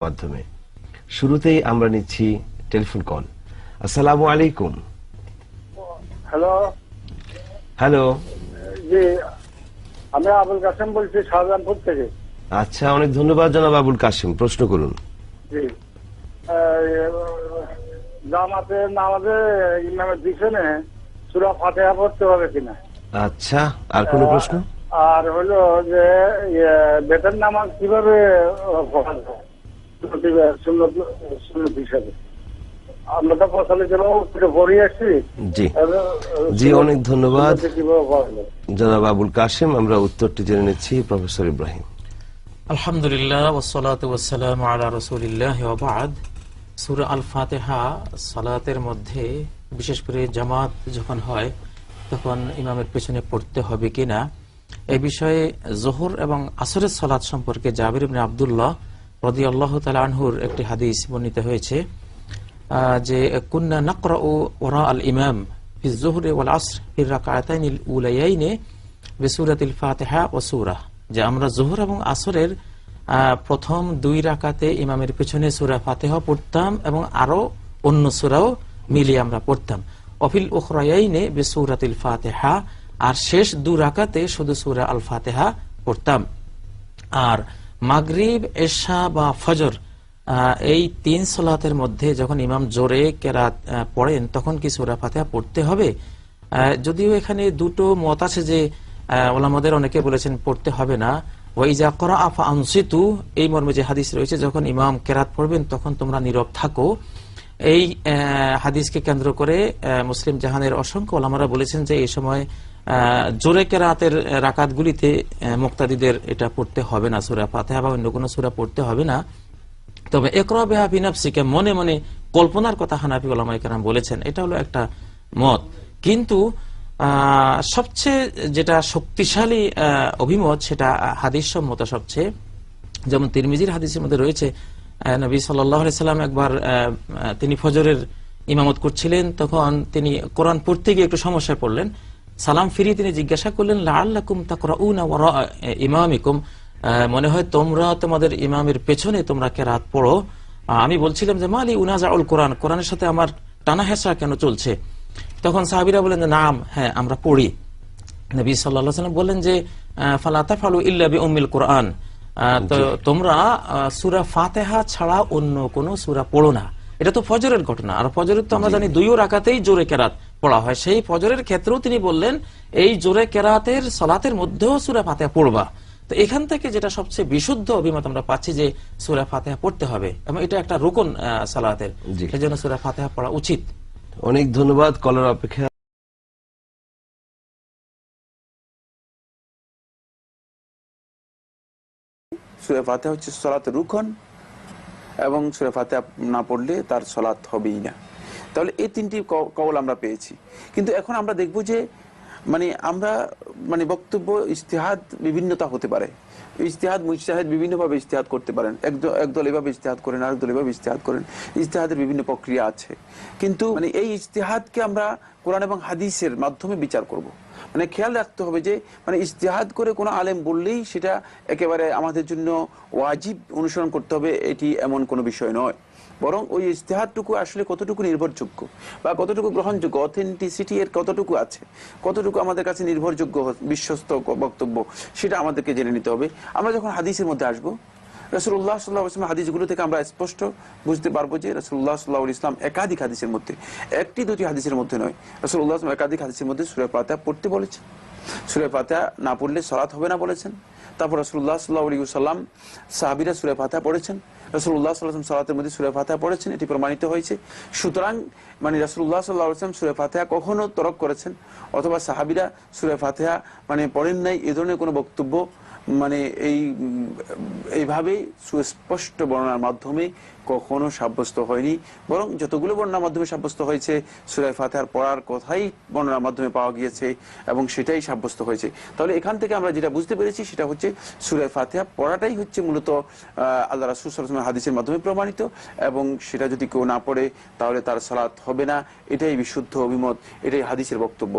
মাধ্যমে। শুরুতেই আমরা নিচ্ছি টেলিফোন কল। আসসালামু আলাইকুম। হ্যালো। হ্যালো। জি আমি আবুল কাসেম বলছি শাহজাহানপুর থেকে। আচ্ছা অনেক ধন্যবাদ জনাব আবুল কাশিম। প্রশ্ন করুন। জি। জামাতে নামাজে ইমামের পিছনে সুরা ফাতেহা পড়তে হবে কিনা? আচ্ছা আর কোনো প্রশ্ন? আর হলো যে ইয়ে, বেতন নামাজ কীভাবে পড়া যায়? সুন্নতি- সুন্নত- সুন্নত হিসাবে। আমরা তো প্রচলিত পড়ে আসছি। জি। জি অনেক ধন্যবাদ। জনাব আবুল কাশিম আমরা উত্তরটি জেনে নিচ্ছি প্রফেসর ইব্রাহিম। আলহামদুলিল্লাহ ওসলাত ওসালাম আলা রসুলিল্লাহ সুরা আল ফাতেহা সালাতের মধ্যে বিশেষ করে জামাত যখন হয়, তখন ইমামের পেছনে পড়তে হবে কিনা? এ বিষয়ে জোহর এবং আসরের সালাত সম্পর্কে জাবির ইবনে আবদুল্লাহ রদি আল্লাহ আনহুর একটি হাদিস বর্ণিত হয়েছে যে কুন্না নাকরা ও ওরা আল ইমাম জোহরে ওয়াল আসর ফির রাকাতাইনিল উলাইয়াইনে বিসুরাতিল ফাতিহা ও সূরা। যে আমরা জোহর এবং আসরের প্রথম দুই রাকাতে ইমামের পেছনে সুরা ফাতেহা পড়তাম এবং আরও অন্য সূরাও মিলিয়ে আমরা পড়তাম। অফিল উখরায়াইনে বিসুরাতিল ফাতিহা, আর শেষ দু রাকাতে শুধু সূরা আল ফাতিহা পড়তাম। আর মাগরিব, এশা বা ফজর এই তিন সলাতের মধ্যে যখন ইমাম জোরে কেরাত পড়েন, তখন কি সুরা ফাতেহা পড়তে হবে? যদিও এখানে দুটো মত আছে যে ওলামাদের অনেকে বলেছেন পড়তে হবে না। ওয়াইজা করা আফা আনসিতু এই মর্মে যে হাদিস রয়েছে, যখন ইমাম কেরাত পড়বেন, তখন তোমরা নীরব থাকো। এই হাদিসকে কেন্দ্র করে মুসলিম জাহানের অসংখ্য ওলামারা বলেছেন যে এই সময় জোরে কেরাতের রাকাতগুলিতে মুক্তাদিদের এটা পড়তে হবে না, সুরা ফাতেহা বা অন্য কোনো সুরা পড়তে হবে না। তবে একরবেহা বিনাফসিকে মনে মনে কল্পনার কথা হানাফি ওলামাই কেরাম বলেছেন, এটা হলো একটা মত। কিন্তু সবচেয়ে যেটা শক্তিশালী অভিমত, সেটা হাদিস সম্মত সবচেয়ে, যেমন তিরমিজির হাদিসের মধ্যে রয়েছে নবী সাল্লাম একবার তিনি ফজরের ইমামত করছিলেন, তখন তিনি কোরআন পড়তে গিয়ে একটু সমস্যায় পড়লেন। সালাম ফিরিয়ে তিনি জিজ্ঞাসা করলেন লাল্লাকুম তাকরাউনা ওয়ারা ইমামিকুম? মনে হয় তোমরা তোমাদের ইমামের পেছনে তোমরা কেরাত পড়ো? আমি বলছিলাম যে, মালি উনাজাউল কোরআন, কোরআনের সাথে আমার টানা হেসা কেন চলছে? তখন সাহাবিরা বলেন যে, নাম হ্যাঁ আমরা পড়ি। নবী সাল্লাহ সাল্লাম বললেন যে ফালাতা ফালু ইল্লা বি উম্মিল কোরআন। তো তোমরা সুরা ফাতেহা ছাড়া অন্য কোনো সুরা পড়ো না। এটা তো ফজরের ঘটনা। আর ফজরের তো আমরা জানি দুইও রাখাতেই জোরে কেরাত পড়া হয়। সেই ফজরের ক্ষেত্রেও তিনি বললেন এই জোরে কেরাতের সলাতের মধ্যেও সুরা ফাতেহা পড়বা। তো এখান থেকে যেটা সবচেয়ে বিশুদ্ধ অভিমত আমরা পাচ্ছি যে সুরা ফাতেহা পড়তে হবে। এবং এটা একটা রোকন সালাতের। জি। সেই জন্য সূরা ফাতেহা পড়া উচিত। অনেক ধন্যবাদ কলার অপেক্ষা। সুরে ফাতে হচ্ছে সলাত রুখন এবং সুরে ফাতে না পড়লে তার সলাৎ হবেই না। তাহলে এই তিনটি কবল আমরা পেয়েছি। কিন্তু এখন আমরা দেখব যে মানে আমরা মানে বক্তব্য ইস্তেহাদ বিভিন্নতা হতে পারে। ইস্তেহাদ মুজতাহাদ বিভিন্নভাবে ইস্তেহাদ করতে পারেন। একদল একদল এভাবে ইস্তেহাদ করেন আরেকদল এভাবে ইস্তেহাদ করেন। ইস্তেহাদের বিভিন্ন প্রক্রিয়া আছে। কিন্তু মানে এই ইস্তেহাদকে আমরা কোরআন এবং হাদিসের মাধ্যমে বিচার করব। মানে খেয়াল রাখতে হবে যে মানে ইস্তেহাদ করে কোনো আলেম বললেই সেটা একেবারে আমাদের জন্য ওয়াজিব অনুসরণ করতে হবে, এটি এমন কোনো বিষয় নয়। বরং ওই ইস্তেহাদটুকু আসলে কতটুকু নির্ভরযোগ্য বা কতটুকু গ্রহণযোগ্য অথেন্টিসিটি এর কতটুকু আছে, কতটুকু আমাদের কাছে নির্ভরযোগ্য, বিশ্বস্ত বক্তব্য, সেটা আমাদেরকে জেনে নিতে হবে। আমরা যখন হাদিসের মধ্যে আসব রসুল্লাহ সাল্লাহ ইসলাম হাদিসগুলো থেকে আমরা স্পষ্ট বুঝতে পারব যে রসুল্লাহ সাল্লাহ ইসলাম একাধিক হাদিসের মধ্যে, একটি দুটি হাদিসের মধ্যে নয় রসুল্লাহ আসলাম একাধিক হাদিসের মধ্যে সুরে পাতা পড়তে বলেছেন। সুরে পাতা না পড়লে সলাৎ হবে না বলেছেন। তারপর রসুল্লাহ সাল্লাহ আলী সাল্লাম সাহাবিরা সুরে ফাতা পড়েছেন। রসুল্লাহ সাল্লাম সালাতের মধ্যে সুরে ফাতা পড়েছেন, এটি প্রমাণিত হয়েছে। সুতরাং মানে রসুল্লাহ সাল্লাহ আসলাম সুরে ফাতেহা কখনো তরক করেছেন, অথবা সাহাবিরা সুরে ফাতেহা মানে পড়েন নাই, এ ধরনের কোনো বক্তব্য মানে এই উম, এইভাবে সুস্পষ্ট বর্ণনার মাধ্যমে কখনো সাব্যস্ত হয়নি। বরং যতগুলো বর্ণনার মাধ্যমে সাব্যস্ত হয়েছে সুরাই ফাতেহার পড়ার কথাই বর্ণনার মাধ্যমে পাওয়া গিয়েছে এবং সেটাই সাব্যস্ত হয়েছে। তাহলে এখান থেকে আমরা যেটা বুঝতে পেরেছি সেটা হচ্ছে সুরাই ফাতেহা পড়াটাই হচ্ছে মূলত আল্লাহ রাসুল হাদিসের মাধ্যমে প্রমাণিত এবং সেটা যদি কেউ না পড়ে তাহলে তার সালাত হবে না। এটাই বিশুদ্ধ অভিমত এটাই হাদিসের বক্তব্য।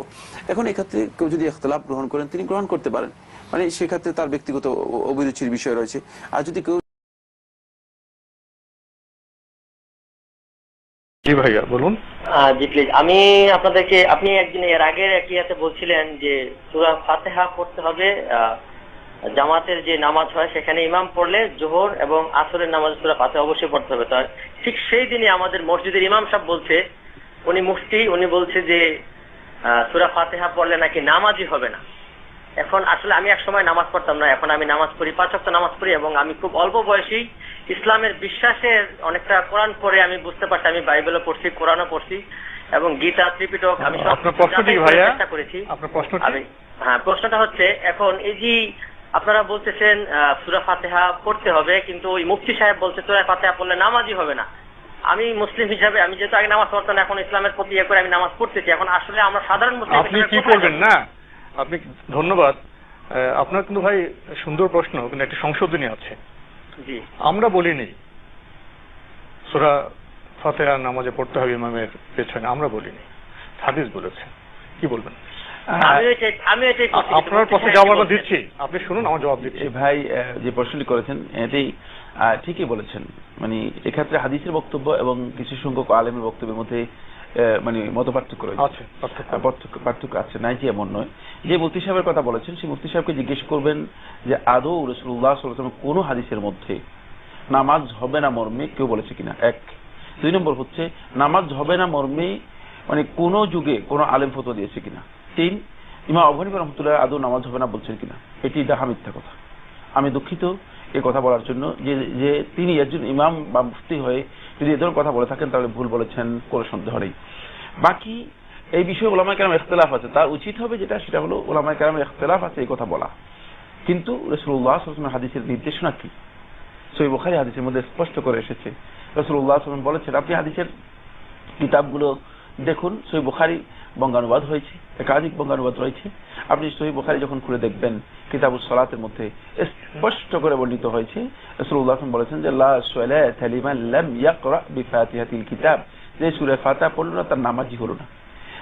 এখন এক্ষেত্রে কেউ যদি ইখতলাফ গ্রহণ করেন তিনি গ্রহণ করতে পারেন। মানে সেক্ষেত্রে তার ব্যক্তিগত অভিরুচির বিষয় রয়েছে। আর যদি কেউ জি ভাইয়া বলুন। জি প্লিজ আমি আপনাদেরকে আপনি একদিন এর আগের একটি ইয়াতে বলছিলেন যে সূরা ফাতিহা পড়তে হবে। জামাতের যে নামাজ হয় সেখানে ইমাম পড়লে জোহর এবং আসরের নামাজ সূরা ফাতিহা অবশ্যই পড়তে হবে। তার ঠিক সেই দিনই আমাদের মসজিদের ইমাম সাহেব বলছে উনি মুফতি উনি বলছে যে আহ, সূরা ফাতিহা পড়লে নাকি নামাজই হবে না। এখন আসলে আমি এক সময় নামাজ পড়তাম না এখন আমি নামাজ পড়ি পাঁচ ওয়াক্ত নামাজ পড়ি এবং আমি খুব অল্প বয়সী ইসলামের বিশ্বাসের অনেকটা কোরআন পড়ে আমি বুঝতে পারছি আমি বাইবেলও পড়ছি কোরআনও পড়ছি এবং গীতা ত্রিপিটক আমি সব? চেষ্টা করেছি? আমি হ্যাঁ প্রশ্নটা হচ্ছে এখন এই যে আপনারা বলতেছেন সূরা ফাতিহা পড়তে হবে কিন্তু ওই মুফতি সাহেব বলছে সূরা ফাতিহা পড়লে নামাজই হবে না আমি মুসলিম হিসাবে আমি যেহেতু আগে নামাজ পড়তাম এখন ইসলামের প্রতি ইয়ে করে আমি নামাজ পড়তেছি এখন আসলে আমরা সাধারণ মুসলিম আপনি কি করবেন না আপনি ধন্যবাদ। আপনার কিন্তু ভাই সুন্দর প্রশ্ন কিন্তু একটা সংশোধনী আছে। আমরা বলিনি সুরা ফাতেহা নামাজে পড়তে হবে ইমামের পেছনে আমরা বলিনি। হাদিস বলেছে কি বলবেন? আপনার প্রশ্ন জবাব আমরা দিচ্ছি। আপনি শুনুন আমার জবাব দিচ্ছি। ভাই আহ, যে প্রশ্নটি করেছেন এটাই আহ, ঠিকই বলেছেন। মানে এক্ষেত্রে হাদিসের বক্তব্য এবং কিছু সংখ্যক আলেমের বক্তব্যের মধ্যে মানে মত পার্থক্য। রয়েছে পার্থক্য। আছে নাই যে এমন নয়। যে মুফতি সাহেবের কথা বলেছেন সেই মুফতি সাহেবকে জিজ্ঞেস করবেন যে আদৌ রসুল্লাহ সাল্লাম কোন হাদিসের মধ্যে নামাজ হবে না মর্মে কেউ বলেছে কিনা? এক। দুই নম্বর হচ্ছে নামাজ হবে না মর্মে মানে কোন যুগে কোন আলেম ফতো দিয়েছে কিনা? তিন ইমা আফগানি রহমতুল্লাহ আদৌ নামাজ হবে না বলছেন কিনা? এটি ডাহা মিথ্যা কথা। আমি দুঃখিত এই কথা বলার জন্য যে যে তিনি একজন ইমাম বা মুফতি হয়ে যদি এ ধরনের কথা বলে থাকেন, তাহলে ভুল বলেছেন, কোনো সন্দেহ নেই। বাকি এই বিষয়ে ওলামায় কেরাম ইখতলাফ আছে। তার উচিত হবে যেটা, সেটা হলো ওলামায় কেরাম ইখতলাফ আছে এই কথা বলা। কিন্তু রসুল্লাহ সাল্লামের হাদিসের নির্দেশনা কি? সই বোখারি হাদিসের মধ্যে স্পষ্ট করে এসেছে। রসুল্লাহ সাল্লাম বলেছেন, আপনি হাদিসের কিতাবগুলো দেখুন। সই বুখারি বঙ্গানুবাদ হয়েছে, একাধিক বঙ্গানুবাদ রয়েছে। আপনি সহি বুখারি যখন খুলে দেখবেন কিতাবুল সালাতের মধ্যে স্পষ্ট করে বর্ণিত হয়েছে। রসুল্লাহ বলেছেন যে, লা সালাতা লিমান লাম ইয়াকরা বিফাতিহাতিল কিতাব। যে সূরা ফাতিহা পড়ল না, তার নামাজই হলো না।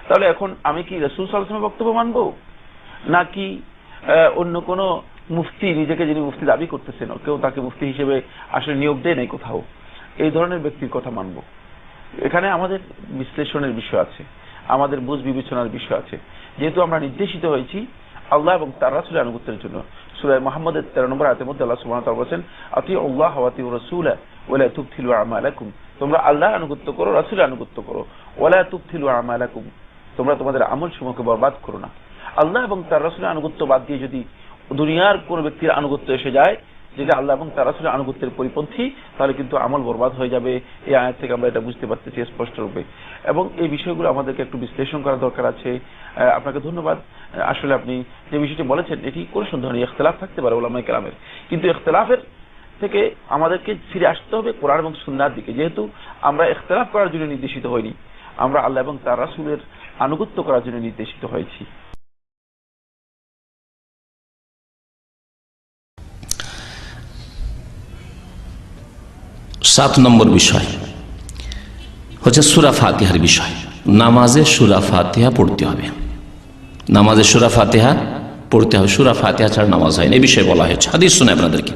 তাহলে এখন আমি কি রাসূল সাল্লাল্লাহু বক্তব্য মানবো? নাকি অন্য কোন মুফতি, নিজেকে যিনি মুফতি দাবি করতেছেন, কেউ তাকে মুফতি হিসেবে আসলে নিয়োগ দেয় নাই কোথাও? এই ধরনের ব্যক্তির কথা মানবো। এখানে আমাদের বিশ্লেষণের বিষয় আছে। আমাদের বুঝ বিবেচনার বিষয় আছে। যেহেতু আমরা নির্দেশিত হয়েছি আল্লাহ এবং তার রাসুলের আনুগত্যের জন্য। সুরায় মোহাম্মদের তেরো নম্বর আয়তের মধ্যে আল্লাহ ওয়া তাআলা আতি আল্লাহ তুবতিলু আমালাকুম। তোমরা আল্লাহ আনুগত্য করো রাসুল আনুগত্য করো। ওয়ালা তুবতিলু আমালাকুম। তোমরা তোমাদের আমল সমূহকে বরবাদ করো না। আল্লাহ এবং তার রাসূলের আনুগত্য বাদ দিয়ে যদি দুনিয়ার কোন ব্যক্তির আনুগত্য এসে যায় যেটা আল্লাহ এবং তার রাসূলের আনুগত্যের পরিপন্থী, তাহলে কিন্তু আমল বরবাদ হয়ে যাবে। এই আয়াত থেকে আমরা এটা বুঝতে পারতেছি স্পষ্ট রূপে এবং এই বিষয়গুলো আমাদেরকে একটু বিশ্লেষণ করা দরকার আছে। আপনাকে ধন্যবাদ। আসলে আপনি যে বিষয়টি বলেছেন, এটি কোনো সন্দেহ নেই, ইখতলাফ থাকতে পারে ওলামাই কেরামের। কিন্তু ইখতলাফের থেকে আমাদেরকে ফিরে আসতে হবে কোরআন এবং সুন্নার দিকে। যেহেতু আমরা ইখতলাফ করার জন্য নির্দেশিত হইনি, আমরা আল্লাহ এবং তার রাসূলের আনুগত্য করার জন্য নির্দেশিত হয়েছি। সাত নম্বর বিষয়। হচ্ছে সুরা ফাতিহার বিষয়। নামাজে সুরা ফাতিহা পড়তে হবে। নামাজে সুরা ফাতিহা পড়তে হবে। সুরা ফাতিহা ছাড়া নামাজ হয় না। এই বিষয়ে বলা হয়েছে। হাদিস শুনে আপনাদেরকে।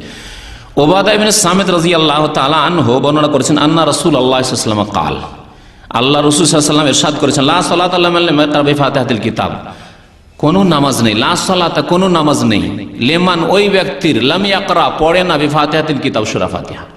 ওবাদা ইবিন সামেদ রাজি আল্লাহ তালা আনহো বর্ণনা করেছেন, আন্না রসুল আল্লাহ ইসলাম কাল, আল্লাহ রসুল সাল্লাম এরশাদ করেছেন, লা সালাত আল্লাহ ফাতিহাতিল কিতাব। কোন নামাজ নেই। লা সালাতা কোন নামাজ নেই। লেমান ওই ব্যক্তির, লাম ইয়াকরা, পড়ে না বিফাতিহাতিল কিতাব সুরা ফাতিহা।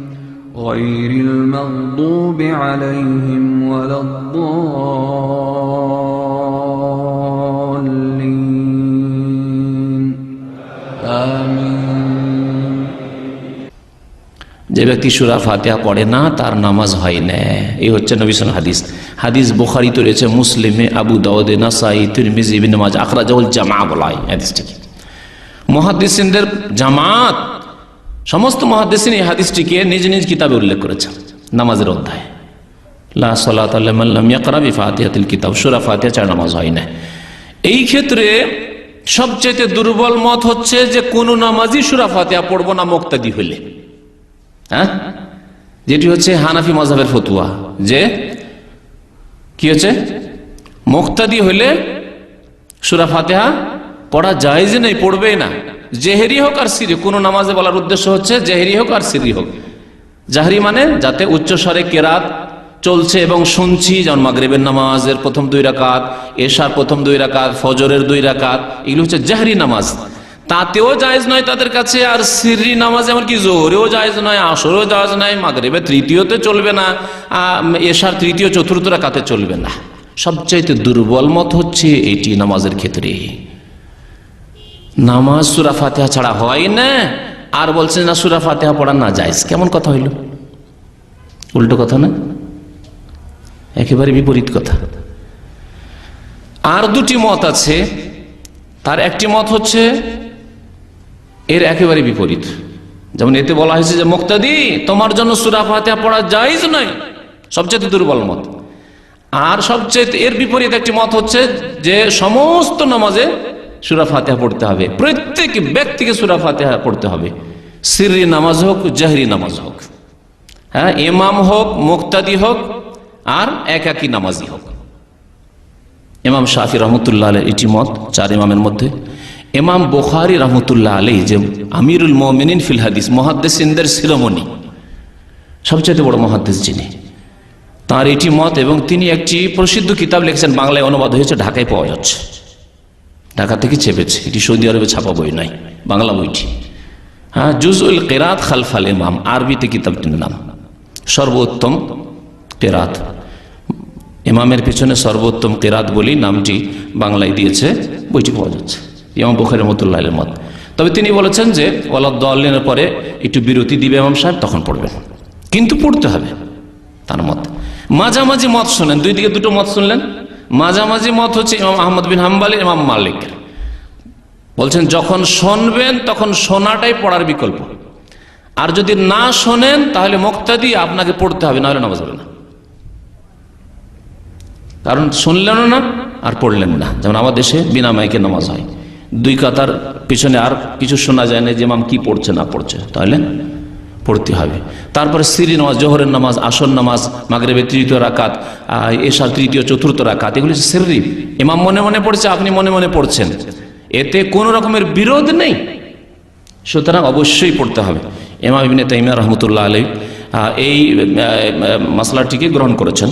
غير المغضوب عليهم ولا الضالين آمين যে ব্যক্তি সুরা ফাতিহা পড়ে না তার নামাজ হয় না এই হচ্ছে নবিসন হাদিস হাদিস বোখারি তো রয়েছে মুসলিমে আবু দাউদে নাসাই তিরমিজি ইবিন নামাজ আখরাজাউল জামা বলা হয় হাদিসটিকে মহাদিসিনদের জামাত সমস্ত মহাদিসিন এই হাদিসটিকে নিজ নিজ কিতাবে উল্লেখ করেছেন। নামাজের অধ্যায়। লা সালাত ইয়াকরাবি ফাতিহাতিল কিতাব। সুরা চার নামাজ হয় না। এই ক্ষেত্রে সবচেয়ে দুর্বল মত হচ্ছে যে কোন নামাজই সুরা ফাতিহা পড়ব না মুক্তাদি হইলে। হ্যাঁ? যেটি হচ্ছে হানাফি মজাবের ফতুয়া। যে কি হচ্ছে? মুক্তাদি হইলে সুরা ফাতেহা পড়া যায় যে নেই, পড়বেই না। জেহেরি হোক আর সিরি, কোন নামাজে বলার উদ্দেশ্য হচ্ছে জেহেরি হোক আর সিরি হোক। জাহরি মানে যাতে উচ্চ স্বরে কেরাত চলছে এবং শুনছি, যেমন মাগরেবের নামাজের প্রথম দুই রাকাত, এশার প্রথম দুই রাকাত, ফজরের দুই রাকাত, এগুলো হচ্ছে জাহরি নামাজ। তাতেও জায়েজ নয় তাদের কাছে আর সিরি নামাজ এমনকি জোহরেও জায়েজ নয়, আসরেও জায়েজ নয়, মাগরেবে তৃতীয়তে চলবে না এশার তৃতীয়, চতুর্থ রাকাতে চলবে না। সবচাইতে দুর্বল মত হচ্ছে এটি নামাজের ক্ষেত্রে। নামাজ সুরা ফাতেহা ছাড়া হয় না। আর বলছেন না, সুরা ফাতেহা পড়া না যায় কেমন কথা হইল? উল্টো কথা না? একেবারে বিপরীত কথা। আর দুটি মত আছে। তার একটি মত হচ্ছে, এর একেবারে বিপরীত। যেমন এতে বলা হয়েছে যে, মুক্তাদি, তোমার জন্য সুরা ফাতেহা পড়া যাইজ নয়। সবচেয়ে দুর্বল মত। আর সবচেয়ে এর বিপরীত একটি মত হচ্ছে যে, সমস্ত নামাজে সুরা ফাতেহা পড়তে হবে। প্রত্যেক ব্যক্তিকে সুরা ফাতেহা পড়তে হবে। সিরি নামাজ হোক, জাহরি নামাজ হোক। হ্যাঁ ইমাম হোক, মুক্তাদি হোক, আর একাকি নামাজি হোক। ইমাম শাফি রহমতুল্লাহ আলের এটি মত, চার ইমামের মধ্যে। ইমাম বোখারি রহমতুল্লাহ আলী যে আমিরুল মোমিনিন ফিল হাদিস, মহাদ্দেসিনদের শিরোমণি সবচেয়ে বড় মহাদ্দেশ যিনি। তার এটি মত এবং তিনি একটি প্রসিদ্ধ কিতাব লিখেছেন, বাংলায় অনুবাদ হয়েছে, ঢাকায় পাওয়া যাচ্ছে। ঢাকা থেকে চেপেছে। এটি সৌদি আরবে ছাপা বই নাই, বাংলা বইটি। হ্যাঁ জুজউল কেরাত খালফাল ইমাম, আরবিতে কিতাবটির নাম। সর্বোত্তম কেরাত। ইমামের পেছনে সর্বোত্তম কেরাত বলেই নামটি বাংলায় দিয়েছে, বইটি পাওয়া যাচ্ছে। ইমাম বখারি রহমতুল্লাহ মত। তবে তিনি বলেছেন যে ওয়ালাদ্দিনের পরে একটু বিরতি দিবে ইমাম সাহেব, তখন পড়বেন। কিন্তু পড়তে হবে, তার মত। মাঝামাঝি মত শোনেন, দুই দিকে দুটো মত শুনলেন মাঝামাঝি মত হচ্ছে ইমাম আহমদ বিন হাম্বালি, ইমাম মালিক। বলছেন, যখন শুনবেন, তখন শোনাটাই পড়ার বিকল্প। আর যদি না শোনেন, তাহলে মুক্তাদি আপনাকে পড়তে হবে, নাহলে নামাজ হবে না। কারণ শুনলেন না, আর পড়লেন না। যেমন আমার দেশে বিনা মাইকে নামাজ হয়। দুই কাতার পিছনে আর কিছু শোনা যায় না যে মাম কি পড়ছে, না পড়ছে। তাহলে পড়তে হবে। তারপরে সিরি নামাজ, জোহরের নামাজ, আসর নামাজ, মাগরেবের তৃতীয় রাকাত এসার তৃতীয়, চতুর্থ রাকাত, এগুলি হচ্ছে সিরি ইমাম মনে মনে পড়ছে, আপনি মনে মনে পড়ছেন। এতে কোনো রকমের বিরোধ নেই। সুতরাং অবশ্যই পড়তে হবে। এমাম ইবিনে তাইমিয়া রহমতুল্লাহ আলী এই মশলাটিকে গ্রহণ করেছেন।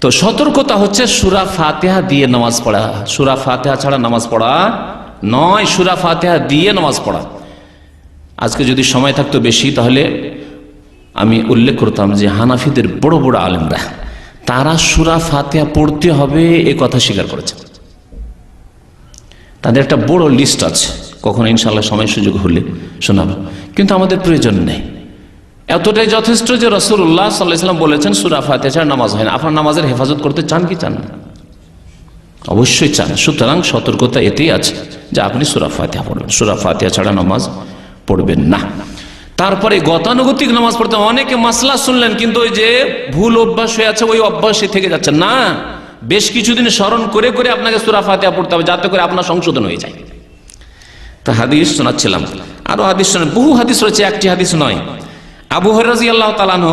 তো সতর্কতা হচ্ছে সুরা ফাতেহা দিয়ে নামাজ পড়া। সুরা ফাতেহা ছাড়া নামাজ পড়া নয়, সুরা ফাতেহা দিয়ে নামাজ পড়া। আজকে যদি সময় থাকতো বেশি, তাহলে আমি উল্লেখ করতাম যে হানাফিদের বড় বড় আলেমরা, তারা সুরা ফাতেহা পড়তে হবে এ কথা স্বীকার করেছে। তাদের একটা বড় লিস্ট আছে, কখনো ইনশাল্লাহ সময় সুযোগ হলে শোনাবো। কিন্তু আমাদের প্রয়োজন নেই। এতটাই যথেষ্ট যে রসুল্লাহ সাল্লাহাম বলেছেন, সুরা ফাতে ছাড়া নামাজ হয় না। আপনার নামাজের হেফাজত করতে চান কি চান না? অবশ্যই চান। সুতরাং সতর্কতা এতেই আছে যে আপনি সুরা ফাতিহা পড়বেন। সুরা ফাতিহা ছাড়া নামাজ পড়বেন না। তারপরে গতানুগতিক নামাজ পড়তে অনেকে মাসলা শুনলেন, কিন্তু ওই যে ভুল অভ্যাস হয়ে আছে, ওই অভ্যাসে থেকে যাচ্ছে। না, বেশ কিছুদিন স্মরণ করে করে আপনাকে সুরা ফাতিহা পড়তে হবে, যাতে করে আপনার সংশোধন হয়ে যায়। তা হাদিস শোনাচ্ছিলাম। আরও হাদিস শোনেন। বহু হাদিস রয়েছে, একটি হাদিস নয়। আবু হরাজি আল্লাহ তালানো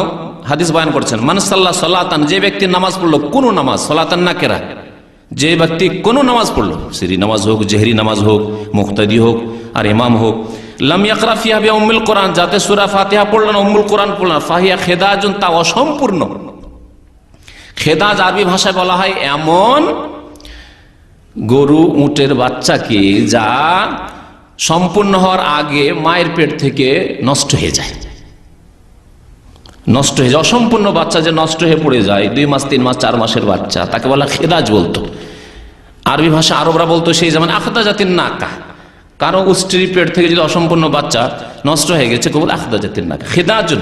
হাদিস বয়ান করছেন মানসাল্লাহ সলাতান যে ব্যক্তি নামাজ পড়ল, কোন নামাজ, সলাতান না কেরা? যে ব্যক্তি কোনো নামাজ পড়ল, সিরি নামাজ হোক, জেহরি নামাজ হোক, মুক্তাদি হোক, আর ইমাম হোক লামিয়া ফিয়াবে উম্মুল কোরআন, যাতে সুরা ফাতিহা পড়লেন, উম্মুল কোরআন পড়লেন। ফাহিয়া খেদাজুন, তা অসম্পূর্ণ। খেদাজ আরবি ভাষায় বলা হয় এমন গরু, উটের বাচ্চাকে যা সম্পূর্ণ হওয়ার আগে মায়ের পেট থেকে নষ্ট হয়ে যায়। নষ্ট হয়ে যায়। অসম্পূর্ণ বাচ্চা যে নষ্ট হয়ে পড়ে যায়, দুই মাস, তিন মাস, চার মাসের বাচ্চা, তাকে বলা খেদাজ বলতো। আরবি ভাষা আরবরা বলতো সেই যেমন আখদা জাতির নাকা। কারও উষ্টির পেট থেকে যদি অসম্পূর্ণ বাচ্চা নষ্ট হয়ে গেছে, কেবল আখদা জাতির নাকা। খেদাজুন।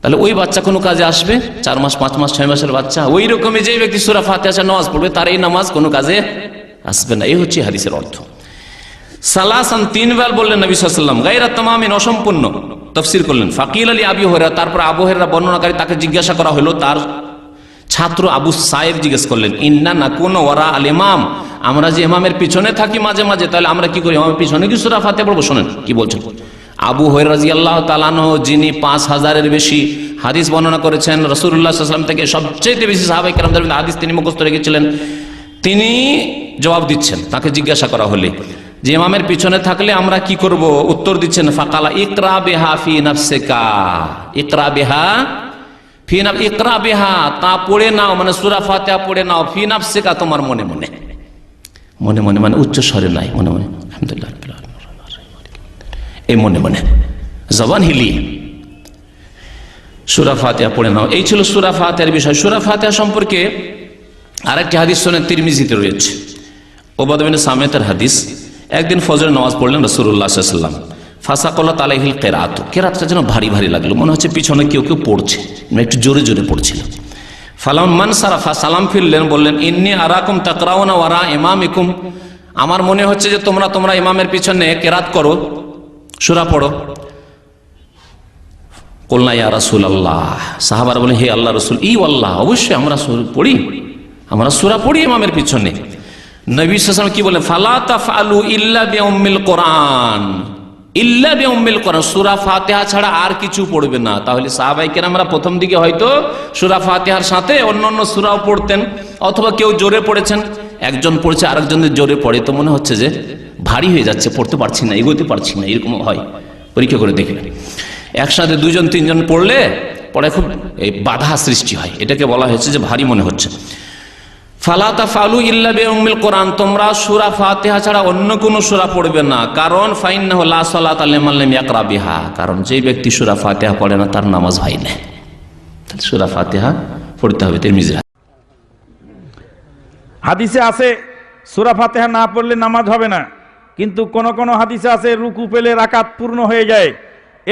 তাহলে ওই বাচ্চা কোনো কাজে আসবে? চার মাস, পাঁচ মাস, ছয় মাসের বাচ্চা? ওই রকমই যে ব্যক্তি সুরা ফাতে আসা নামাজ পড়বে, তার এই নামাজ কোনো কাজে আসবে না। এই হচ্ছে হাদিসের অর্থ। সালাসান তিনবার বললেন নবী সাল্লাম গাইরা তামামিন অসম্পূর্ণ। তফসির করলেন, ফাকিল আলী আবি হরা তারপর আবু হেরা বর্ণনাকারী তাকে জিজ্ঞাসা করা হলো, তার ছাত্র আবু সাহেব জিজ্ঞেস করলেন, ইন্না না কোন ওরা আল ইমাম। আমরা যে ইমামের পিছনে থাকি মাঝে মাঝে, তাহলে আমরা কি করি? ইমামের পিছনে কি সুরা ফাতে পড়ব? শোনেন, কি বলছেন? আবু হরাজি আল্লাহ তালানো যিনি পাঁচ হাজারের বেশি হাদিস বর্ণনা করেছেন রসুল্লাহাম থেকে সবচেয়ে বেশি সাহাবাই হাদিস তিনি মুখস্থ রেখেছিলেন, তিনি জবাব দিচ্ছেন, তাকে জিজ্ঞাসা করা হলে, যে ইমামের পিছনে থাকলে আমরা কি করব? উত্তর দিচ্ছেন, ফাকালা ইকরা বেহা ফি নাফসেকা। ইকরা বেহা ফি নাফ ইকরা বেহা, তা নাও মানে নাও নাফসেকা তোমার মনে মনে। মনে মনে মানে উচ্চ স্বরে নাই, মনে মনে। এই মনে মনে। জবান পড়ে নাও। এই ছিল সুরা বিষয়। সুরা সম্পর্কে আরেকটি হাদিস শোনেন তিরমিজিতে রয়েছে। ওবাদবিন সামেতের হাদিস। একদিন ফজরের নামাজ পড়লেন রসুল্লাহ সাল্লাম ফাঁসাকল্লা তালাহিল কেরাত। কেরাতটা যেন ভারী ভারী লাগল, মনে হচ্ছে পিছনে কেউ কেউ পড়ছে মানে একটু জোরে জোরে পড়ছিল। ফালাম মান সারাফা, সালাম ফিরলেন, বললেন, ইন্নি আরাকুম তাকরাউনা ওয়ারা ইমাম ইকুম আমার মনে হচ্ছে যে তোমরা তোমরা ইমামের পিছনে কেরাত করো, সুরা পড়ো। কল্লা ইয়া রাসুল আল্লাহ সাহাবার বলে, হে আল্লাহ রসুল, ই আল্লাহ অবশ্যই আমরা পড়ি, আমরা সুরা পড়ি ইমামের পিছনে। নবী সালাম কি বলে, ফালা তাফআলু ইল্লা বিউম্মিল কোরআন। ইল্লা বিউম্মিল কোরআন। সূরা ফাতিহা ছাড়া আর কিছু পড়বে না। তাহলে সাহাবাই কেরামরা প্রথম দিকে হয়তো সূরা ফাতিহার সাথে অন্য অন্য সূরাও পড়তেন, অথবা কেউ জোরে পড়েছেন, একজন পড়ছে আরেকজনের জোরে পড়ে। তো মনে হচ্ছে যে ভারী হয়ে যাচ্ছে, পড়তে পারছি না, এগোতে পারছি না, এরকম হয়। পরীক্ষা করে দেখবেন একসাথে দুজন, তিনজন পড়লে পরে খুব বাধা সৃষ্টি হয়। এটাকে বলা হয়েছে যে ভারী মনে হচ্ছে। ফালাতা ফালু ইল্লা বেউমিল কোরআন, তোমরা সূরা ফাতিহা ছাড়া অন্য কোনো সূরা পড়বে না। কারণ ফাইন্নাহু লা সালাতা লিমান লাম ইয়াকরা বিহা। কারণ যে ব্যক্তি সূরা ফাতিহা পড়ে না, তার নামাজ হয় না। সূরা ফাতিহা পড়তে হবে তিরমিজি হাদিসে আছে, সুরা ফাতেহা না পড়লে নামাজ হবে না। কিন্তু কোন কোন হাদিসে আছে, রুকু পেলে রাকাত পূর্ণ হয়ে যায়।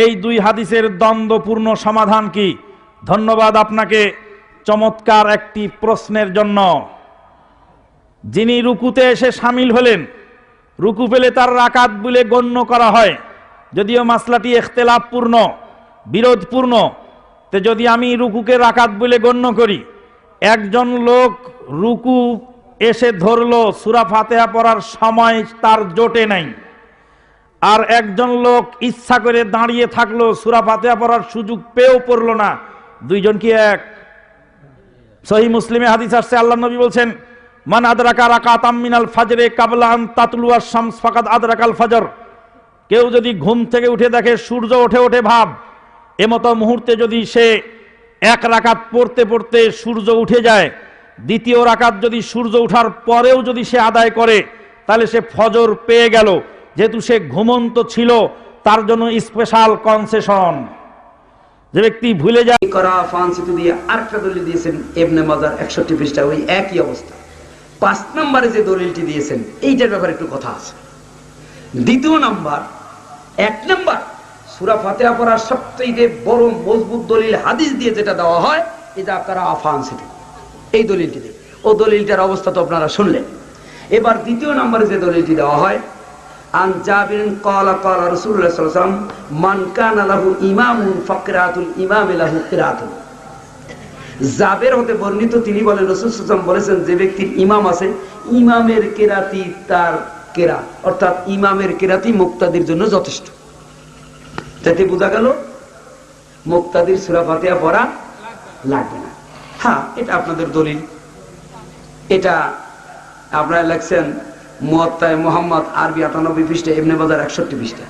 এই দুই হাদিসের দ্বন্দ্বপূর্ণ সমাধান কি? ধন্যবাদ আপনাকে। চমৎকার একটি প্রশ্নের জন্য। যিনি রুকুতে এসে সামিল হলেন, রুকু পেলে তার রাকাত বলে গণ্য করা হয়। যদিও মাসলাটি এখতেলাপপূর্ণ বিরোধপূর্ণ, তে যদি আমি রুকুকে রাকাত বলে গণ্য করি, একজন লোক রুকু এসে ধরলো, সুরা ফাতেহা পড়ার সময় তার জোটে নাই। আর একজন লোক ইচ্ছা করে দাঁড়িয়ে থাকল, সুরা ফাতেহা পড়ার সুযোগ পেয়েও পড়ল না। দুইজন কি এক? সহি মুসলিমে হাদিস আসছে, আল্লাহ নবী বলছেন মান আদরাকা রাকাতাম মিনাল ফাজরে কাবলা আন তাতলুয়া শামস, ফাকাদ আদরাকাল ফাজর। কেউ যদি ঘুম থেকে উঠে দেখে সূর্য ওঠে ওঠে ভাব, এমতো মুহূর্তে যদি সে এক রাকাত পড়তে পড়তে সূর্য উঠে যায়, দ্বিতীয় রাকাত যদি সূর্য ওঠার পরেও যদি সে আদায় করে, তাহলে সে ফজর পেয়ে গেল। যেহেতু সে ঘুমন্ত ছিল, তার জন্য স্পেশাল কনসেশন। যে ব্যক্তি ভুলে যায় করা ফান্সিতে দিয়ে আরেকটা দলিল দিয়েছেন এবনে মাজার একষট্টি পৃষ্ঠা, ওই একই অবস্থা। পাঁচ নম্বরে যে দলিলটি দিয়েছেন, এইটার ব্যাপারে একটু কথা আছে। দ্বিতীয় নাম্বার, এক নাম্বার, সুরা ফাতেহা পড়ার সবচেয়ে বড় মজবুত দলিল হাদিস দিয়ে যেটা দেওয়া হয়, এটা আপনারা আফান্সিতে এই দলিলটি দিয়ে ও দলিলটার অবস্থা তো আপনারা শুনলেন। এবার দ্বিতীয় নম্বরে যে দলিলটি দেওয়া হয়, আন জাবিরিন ক্বালা ক্বালা রাসূলুল্লাহ সাল্লাল্লাহু মান কানা লাহু ইমামুন ফাকরাতুল ইমামি লাহু কিরাতুন। জাবের হতে বর্ণিত তিনি বলেন, রাসূল ওয়াসাল্লাম বলেছেন, যে ব্যক্তির ইমাম আছে, ইমামের কেরাতি তার কেরাত, অর্থাৎ ইমামের কেরাতি মুক্তাদির জন্য যথেষ্ট। তাতে বোঝা গেল, মুক্তাদির সূরা ফাতিহা পড়া লাগবে না। হ্যাঁ এটা আপনাদের দলিল। এটা আপনারা লেখছেন মুয়াত্তায় মোহাম্মদ আরবি আটানব্বই পৃষ্ঠা এমনি বাজার একষট্টি পৃষ্ঠা।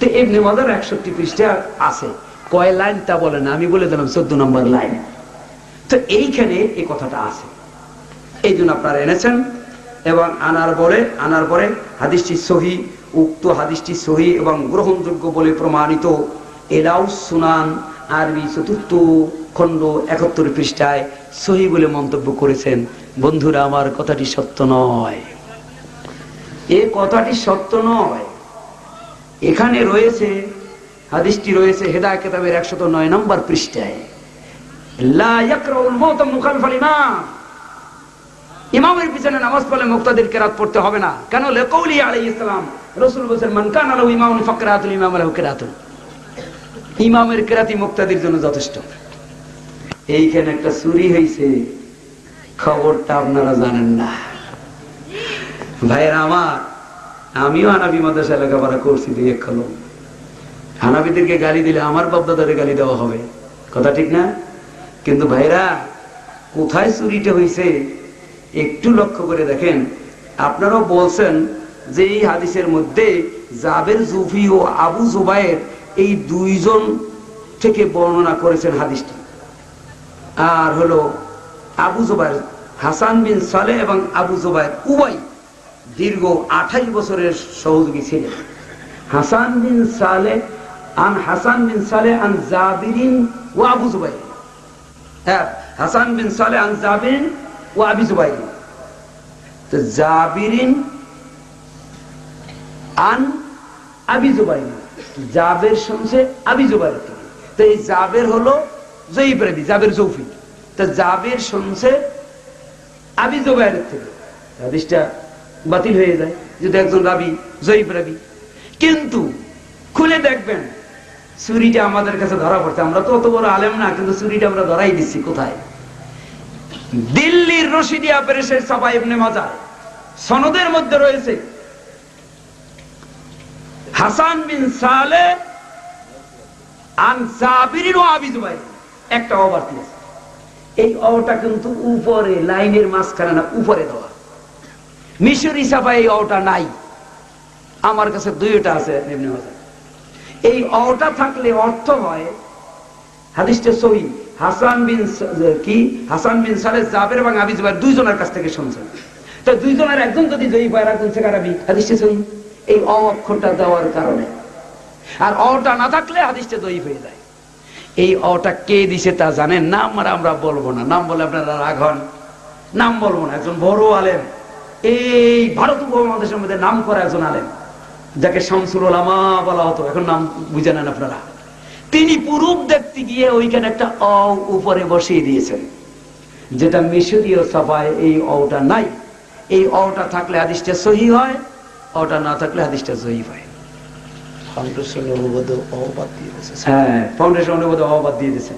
তো এমনি বাজার একষট্টি পৃষ্ঠা আছে। কয় লাইন তা বলে না, আমি বলে দিলাম চোদ্দ নম্বর লাইন। তো এইখানে এই কথাটা আছে। এই জন্য আপনারা এনেছেন এবং আনার পরে আনার পরে হাদিসটি সহি, উক্ত হাদিসটি সহি এবং গ্রহণযোগ্য বলে প্রমাণিত। এলাউস সুনান আরবি চতুর্থ খণ্ড একাত্তর পৃষ্ঠায় সহি বলে মন্তব্য করেছেন। বন্ধুরা, আমার কথাটি সত্য নয়। এ কথাটি সত্য নয়। এখানে রয়েছে, হাদিসটি রয়েছে হেদায় কেতাবের একশত নয় নম্বর পৃষ্ঠায় লা ইয়াকরাউল মাউত মুখালফাল ইমাম ইমামের পিছনে নামাজ পড়লে মুক্তাদের পড়তে হবে না। কেন? লেকৌলি আলাইহিস সালাম। রাসূল বলেছেন, মান কানা লাহু ইমামুন ফাকরাতুল ইমাম লাহু কিরাতুন। ইমামের কেরাতি মুক্তাদির জন্য যথেষ্ট। এইখানে একটা চুরি হয়েছে খবরটা আপনারা জানেন না। ভাইয়েরা আমার, আমিও হানাবি মাদ্রাসা লেখাপড়া করছি দুই এক হানাবিদেরকে গালি দিলে আমার বাপদাদারে গালি দেওয়া হবে। কথা ঠিক না? কিন্তু ভাইরা, কোথায় চুরিটা হয়েছে একটু লক্ষ্য করে দেখেন। আপনারাও বলছেন যে এই হাদিসের মধ্যে জাবের জুফি ও আবু জুবাইর এই দুইজন থেকে বর্ণনা করেছেন হাদিসটি। আর হলো আবু জুবাইর হাসান বিন সালে এবং আবু জুবাইর উভয় দীর্ঘ আঠাইশ বছরের সহযোগী ছিলেন। হাসান বিন সালে, আন হাসান বিন সালে আন জাবিরিন ও আবু জুবাইর হ্যাঁ হাসান বিন সালে আন জাবিরিন ও আবি জুবাইর। তো জাবিরিন আন আবি জুবাইর। জাবের শুনছে আবি জুবাইর তো। এই জাবের হলো জয়ীব জাবের জৌফি তো জাবের শুনছে আবি জুবাইরের থেকে হাদিসটা বাতিল হয়ে যায়, যদি একজন রাবি জয়ীব রাবি। কিন্তু খুলে দেখবেন চুরিটা আমাদের কাছে ধরা পড়ছে। আমরা তো অত বড় আলেম না, কিন্তু চুরিটা আমরা ধরাই দিচ্ছি কোথায়? দিল্লির রশিদিয়া প্রেসের সাফা ইবনে মাজার সনদের মধ্যে রয়েছে হাসান বিন সালে একটা আছে। এই অটা কিন্তু উপরে, লাইনের মাঝখানে না, উপরে দেওয়া। মিশরি সাফা এই অটা নাই। আমার কাছে দুইটা আছে এমনি মাজার এই অটা থাকলে অর্থ হয়, হাদিসটা সহি। হাসান বিন কি? হাসান বিন সালে জাবের এবং আবি জুবাইর দুইজনের কাছ থেকে শুনছেন। তো দুইজনের একজন যদি জয়ী পায় একজন সেকারাবি হাদিসটা সহি। এই অ অক্ষরটা দেওয়ার কারণে। আর অটা না থাকলে হাদিসটা জয়ী হয়ে যায়। এই অটা কে দিছে তা জানেন? নাম আর আমরা বলব না। নাম বলে আপনারা রাগ হন। নাম বলব না। একজন বড় আলেম। এই ভারত উপমহাদেশের মধ্যে নাম করা একজন আলেম। যাকে শামসুল ওলামা বলা হতো এখন নাম বুঝে নেন আপনারা। তিনি পুরুপ দেখতে গিয়ে ওইখানে একটা অ উপরে বসিয়ে দিয়েছেন যেটা মিশরীয় সভায় এই অটা নাই। এই অটা থাকলে হাদিসটা সহি হয় অটা না থাকলে হাদিসটা সহি হয়। ফাউন্ডেশন অনুবাদে অবাদ দিয়ে হ্যাঁ ফাউন্ডেশন অনুবাদে অবাদ দিয়ে দিয়েছে।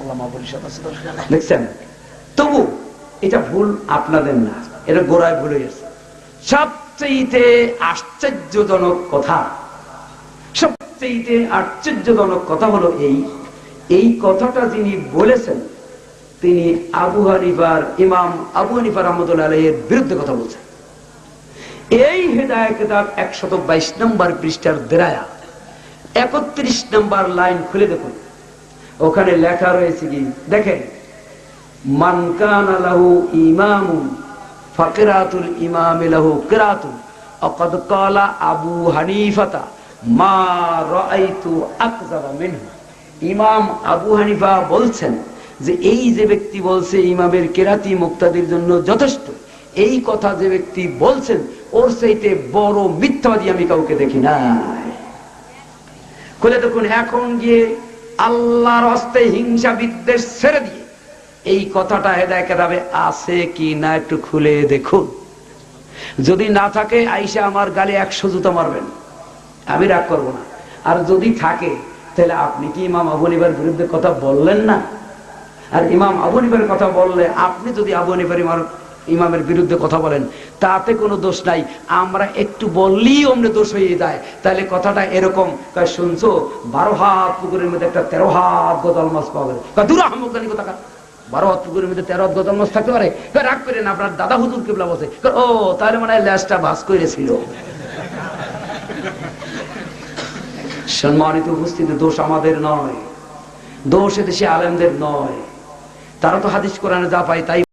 ওলামা পরিষদ আছে তো সেখানে? দেখছেন? তবু এটা ভুল আপনাদের না এটা গোড়ায় ভুল হয়ে গেছে। সবচেয়ে আশ্চর্যজনক কথা। সবচেয়ে আশ্চর্যজনক কথা হলো এই। এই কথাটা যিনি বলেছেন, তিনি আবু হানিফার ইমাম আবু হানিফার রহমতুল্লাহ আলাইয়ের বিরুদ্ধে কথা বলছেন। এই হেদায় একশত বাইশ নম্বর পৃষ্ঠার দেরায়া। একত্রিশ নম্বর লাইন খুলে দেখুন। ওখানে লেখা রয়েছে কি? দেখেন মানকান আলাহু লাহু ইমামুন ফাকিরাতুল ইমাম লাহু কিরাতুন। আবু মা রাআইতু মিনহু। ইমাম আবু হানিফা বলছেন যে এই যে ব্যক্তি বলছে ইমামের জন্য যথেষ্ট, এই কথা যে ব্যক্তি বলছেন, ওর সেইতে বড় মিথ্যাবাদী আমি কাউকে দেখি নাই। খুলে দেখুন, এখন গিয়ে আল্লাহর হস্তে হিংসা বিদ্বেষ ছেড়ে দিয়ে এই কথাটা হেদায় কেতাবে আছে কি না একটু খুলে দেখুন। যদি না থাকে, আইসা আমার গালে একশো জুতো মারবেন। আমি রাগ করব না। আর যদি থাকে, তাহলে আপনি কি ইমাম আবনিবার বিরুদ্ধে কথা বললেন না? আর ইমাম আবনিবার কথা বললে আপনি যদি আবনিবার ইমার ইমামের বিরুদ্ধে কথা বলেন, তাতে কোনো দোষ নাই। আমরা একটু বললেই অমনে দোষ হয়ে যায়। তাহলে কথাটা এরকম শুনছো, বারো হাত পুকুরের মধ্যে একটা তেরো হাত গোদাল মাছ পাওয়া গেল দূর আহমদানি কথা বারো হাত পুকুরের মধ্যে তেরো হাত মাছ থাকতে পারে? রাগ করেন আপনার দাদা হুজুর কেবলা বসে। ও, তাহলে মানে ল্যাসটা ভাস করেছিল। সম্মানিত উপস্থিতি দোষ আমাদের নয়। দোষ এদেশে আলেমদের নয়। তারা তো হাদিস কোরআনে যা পায় তাই